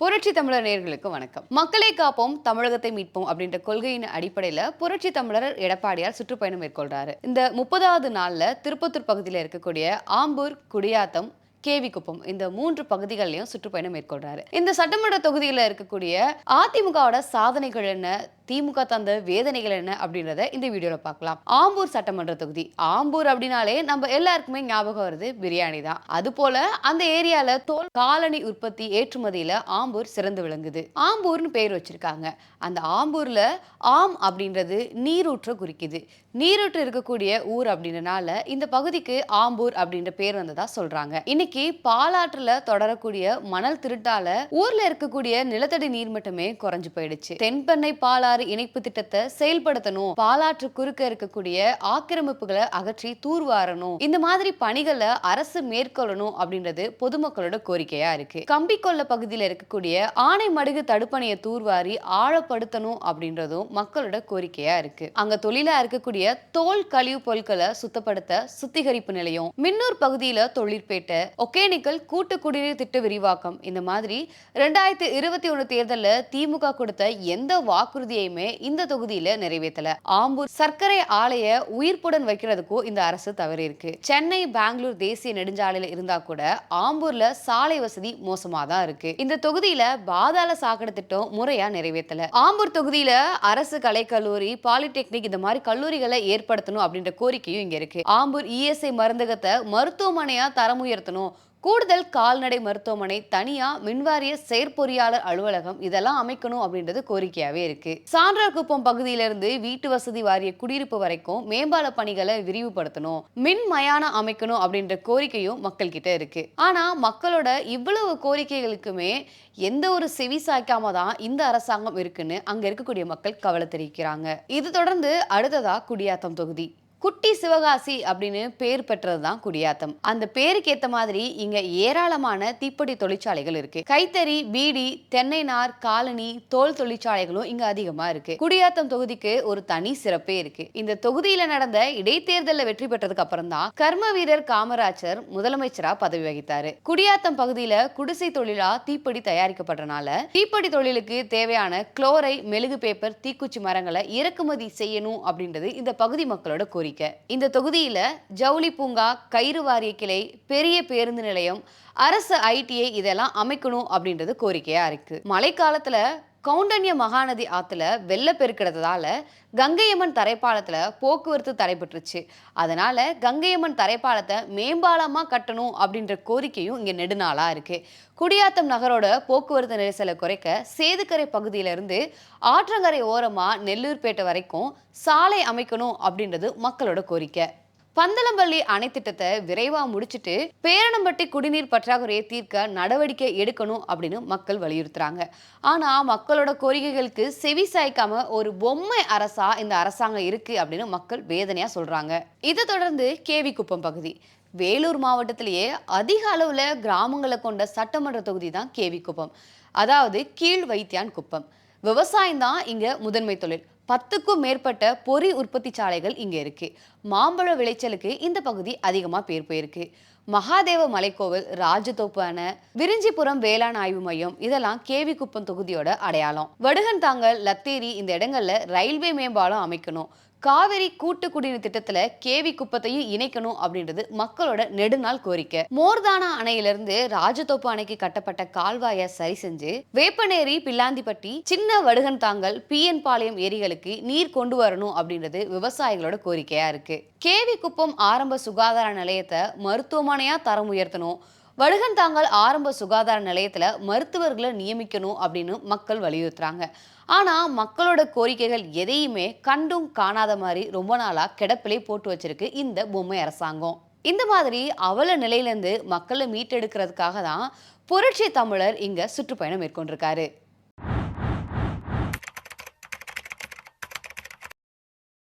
புரட்சி தமிழர் நேர்களுக்கு வணக்கம். மக்களை காப்போம் தமிழகத்தை மீட்போம் அப்படின்ற கொள்கையின் அடிப்படையில புரட்சி தமிழர் எடப்பாடியார் சுற்றுப்பயணம் மேற்கொள்றாரு. இந்த முப்பதாவது நாள்ல திருப்பத்தூர் பகுதியில் இருக்கக்கூடிய ஆம்பூர் குடியாத்தம் கேவி குப்பம் இந்த மூன்று பகுதிகளையும் சுற்றுப்பயணம் மேற்கொள்றாரு. இந்த சட்டமன்ற தொகுதியில் இருக்கக்கூடிய அதிமுகவோட சாதனைகள் என்ன? திமுக தந்த வேதனைகள் என்ன அப்படின்றத இந்த வீடியோவில் பார்க்கலாம். ஆம்பூர் சட்டமன்ற தொகுதி. ஆம்பூர் அப்படின்னாலே நம்ம எல்லாருக்குமே ஞாபகம் வருது பிரியாணி தான். அது போல அந்த ஏரியால தோல் காலனி உற்பத்தி ஏற்றுமதியில ஆம்பூர் சிறந்து விளங்குது. ஆம்பூர்னு பேர் வச்சிருக்காங்க. அந்த ஆம்பூர்ல ஆம் அப்படின்றது நீரூற்ற குறிக்குது. நீரூற்று இருக்கக்கூடிய ஊர் அப்படின்றனால இந்த பகுதிக்கு ஆம்பூர் அப்படின்ற பேர் வந்ததா சொல்றாங்க. இன்னைக்கு பாலாற்றுல தொடரக்கூடிய மணல் திருட்டால ஊர்ல இருக்கக்கூடிய நிலத்தடி நீர் மட்டுமே குறைஞ்சு போயிடுச்சு. தென்பெண்ணை பாலாறு இணைப்பு திட்டத்தை செயல்படுத்தணும். பாலாற்று குறுக்க இருக்கக்கூடிய ஆக்கிரமிப்புகளை அகற்றி தூர்வாரணும். இந்த மாதிரி பணிகளை அரசு மேற்கொள்ளணும் அப்படின்றது பொதுமக்களோட கோரிக்கையா இருக்கு. கம்பிக்கொல்ல பகுதியில் இருக்கக்கூடிய ஆனைமடுகு தடுப்பணையை தூர்வாரி ஆழப்படுத்தணும் அப்படின்றதும் மக்களோட கோரிக்கையா இருக்கு. அங்க தொழிலா இருக்கக்கூடிய தோல் கழிவு பொருட்களை சுத்தப்படுத்த சுத்திகரிப்பு நிலையம் மின்னூர் பகுதியில தொழிற்பேட்டை ஒகேனிக்கல் கூட்டு குடிநீர் திட்ட விரிவாக்கம் இந்த மாதிரி ரெண்டாயிரத்தி இருபத்தி ஒண்ணு தேர்தலில் திமுக கொடுத்த எந்த வாக்குறுதியை எதையுமே இந்த தொகுதியில நிறைவேற்றல ஆம்பூர் சர்க்கரை ஆலைய உயிர்ப்புடன் வைக்கிறதுக்கும் இந்த அரசு தவறி இருக்கு சென்னை பெங்களூர் தேசிய நெடுஞ்சாலையில இருந்தா கூட ஆம்பூர்ல சாலை வசதி மோசமா தான் இருக்கு. இந்த தொகுதியில பாதாள சாக்கடை திட்டம் முறையா நிறைவேற்றல ஆம்பூர் தொகுதியில அரசு கலைக்கல்லூரி பாலிடெக்னிக் இந்த மாதிரி கல்லூரிகளை ஏற்படுத்தணும் அப்படின்ற கோரிக்கையும் இங்க இருக்கு. ஆம்பூர் இஎஸ்ஐ மருந்தகத்தை மருத்துவமனையா தரம் உயர்த்தணும் கூடுதல் கால்நடை மருத்துவமனை தனியா மின்வாரிய செயற்பொறியாளர் அலுவலகம் இதெல்லாம் அமைக்கணும் அப்படின்றது கோரிக்கையாவே இருக்கு. சான்றார்குப்பம் பகுதியிலிருந்து வீட்டு வசதி வாரிய குடியிருப்பு வரைக்கும் மேம்பால பணிகளை விரிவுபடுத்தணும் மின் மயானம் அமைக்கணும் அப்படின்ற கோரிக்கையும் மக்கள் கிட்ட இருக்கு. ஆனா மக்களோட இவ்வளவு கோரிக்கைகளுக்குமே எந்த ஒரு செவி சாய்க்காம தான் இந்த அரசாங்கம் இருக்குன்னு அங்க இருக்கக்கூடிய மக்கள் கவலை தெரிவிக்கிறாங்க. இது தொடர்ந்து அடுத்ததா குடியாத்தம் தொகுதி. குட்டி சிவகாசி அப்படின்னு பேர் பெற்றது தான் குடியாத்தம். அந்த பேருக்கு ஏத்த மாதிரி இங்க ஏராளமான தீப்பெட்டி தொழிற்சாலைகள் இருக்கு. கைத்தறி பீடி தென்னை நார் காலனி தோல் தொழிற்சாலைகளும் இங்க அதிகமா இருக்கு. குடியாத்தம் தொகுதிக்கு ஒரு தனி சிறப்பே இருக்கு. இந்த தொகுதியில நடந்த இடைத்தேர்தலில் வெற்றி பெற்றதுக்கு அப்புறம் தான் கர்ம வீரர் காமராஜர் முதலமைச்சரா பதவி வகித்தாரு. குடியாத்தம் பகுதியில குடிசை தொழிலா தீப்பொடி தயாரிக்கப்படுறனால தீப்பொடி தொழிலுக்கு தேவையான குளோரை மெழுகு பேப்பர் தீக்குச்சி மரங்களை இறக்குமதி செய்யணும் அப்படின்றது இந்த பகுதி மக்களோட கோரிக்கை. இந்த தொகுதியில ஜவுளி பூங்கா கயிறு வாரிய கிளை பெரிய பேருந்து நிலையம் அரசு ஐடிஐ இதெல்லாம் அமைக்கணும் அப்படின்றது கோரிக்கையா இருக்கு. மழைக்காலத்தில் கவுண்டன்ய மகாநதி ஆற்றுல வெள்ளப்பெருக்கிறதுதால கங்கையம்மன் தரைப்பாலத்தில் போக்குவரத்து தடைபட்டுருச்சு. அதனால் கங்கையம்மன் தரைப்பாலத்தை மேம்பாலமாக கட்டணும் அப்படின்ற கோரிக்கையும் இங்கே நெடுநாளாக இருக்குது குடியாத்தம் நகரோட போக்குவரத்து நெரிசலை குறைக்க சேதுக்கரை பகுதியிலிருந்து ஆற்றங்கரை ஓரமாக நெல்லூர்பேட்டை வரைக்கும் சாலை அமைக்கணும் அப்படின்றது மக்களோட கோரிக்கை. பந்தலம்பள்ளி அணை திட்டத்தை விரைவா முடிச்சிட்டு பேரணம்பட்டி குடிநீர் பற்றாக்குறையை தீர்க்க நடவடிக்கை எடுக்கணும் அப்படின்னு மக்கள் வலியுறுத்துறாங்க. ஆனா மக்களோட கோரிக்கைகளுக்கு செவி சாய்க்காம ஒரு பொம்மை அரசா இந்த அரசாங்கம் இருக்கு அப்படின்னு மக்கள் வேதனையா சொல்றாங்க. இதை தொடர்ந்து கேவி குப்பம் பகுதி. வேலூர் மாவட்டத்திலேயே அதிக அளவுல கிராமங்களை கொண்ட சட்டமன்ற தொகுதி தான் கேவி குப்பம். அதாவது கீழ் வைத்தியான் குப்பம். விவசாயம் தான் இங்க முதன்மை தொழில். பத்துக்கும் மேற்பட்ட பொறி உற்பத்தி சாலைகள் இங்கே இருக்கு. மாம்பழ விளைச்சலுக்கு இந்த பகுதி அதிகமாக பேர் போயிருக்கு. மகாதேவ மலைக்கோவில் ராஜதோப்பு அணை விரிஞ்சிபுரம் வேளாண் ஆய்வு மையம் இதெல்லாம் கேவி குப்பம் தொகுதியோட அடையாளம். வடுகன் தாங்கல் லத்தேரி இந்த இடங்கள்ல ரயில்வே மேம்பாலம் அமைக்கணும். காவிரி கூட்டு குடிநீர் திட்டத்துல கேவி குப்பத்தையும் இணைக்கணும் அப்படின்றது மக்களோட நெடுநாள் கோரிக்கை. மோர்தானா அணையிலிருந்து ராஜதோப்பு அணைக்கு கட்டப்பட்ட கால்வாயை சரி செஞ்சு வேப்பநேரி பில்லாந்திப்பட்டி சின்ன வடுகன் தாங்கல் பிஎன் பாளையம் ஏரிகளுக்கு நீர் கொண்டு வரணும் அப்படின்றது விவசாயிகளோட கோரிக்கையா இருக்கு. கேவி குப்பம் ஆரம்ப சுகாதார நிலையத்தை மருத்துவமனையா தரம் உயர்த்தணும் வடுகந்தாங்கல் ஆரம்ப சுகாதார நிலையத்தில் மருத்துவர்களை நியமிக்கணும் அப்படின்னு மக்கள் வலியுறுத்துறாங்க. ஆனால் மக்களோட கோரிக்கைகள் எதையுமே கண்டும் காணாத மாதிரி ரொம்ப நாளாக கிடப்பிலே போட்டு வச்சிருக்கு இந்த பொம்மை அரசாங்கம். இந்த மாதிரி அவல நிலையிலேருந்து மக்களை மீட்டெடுக்கிறதுக்காக தான் புரட்சி தமிழர் இங்கே சுற்றுப்பயணம் மேற்கொண்டிருக்காரு.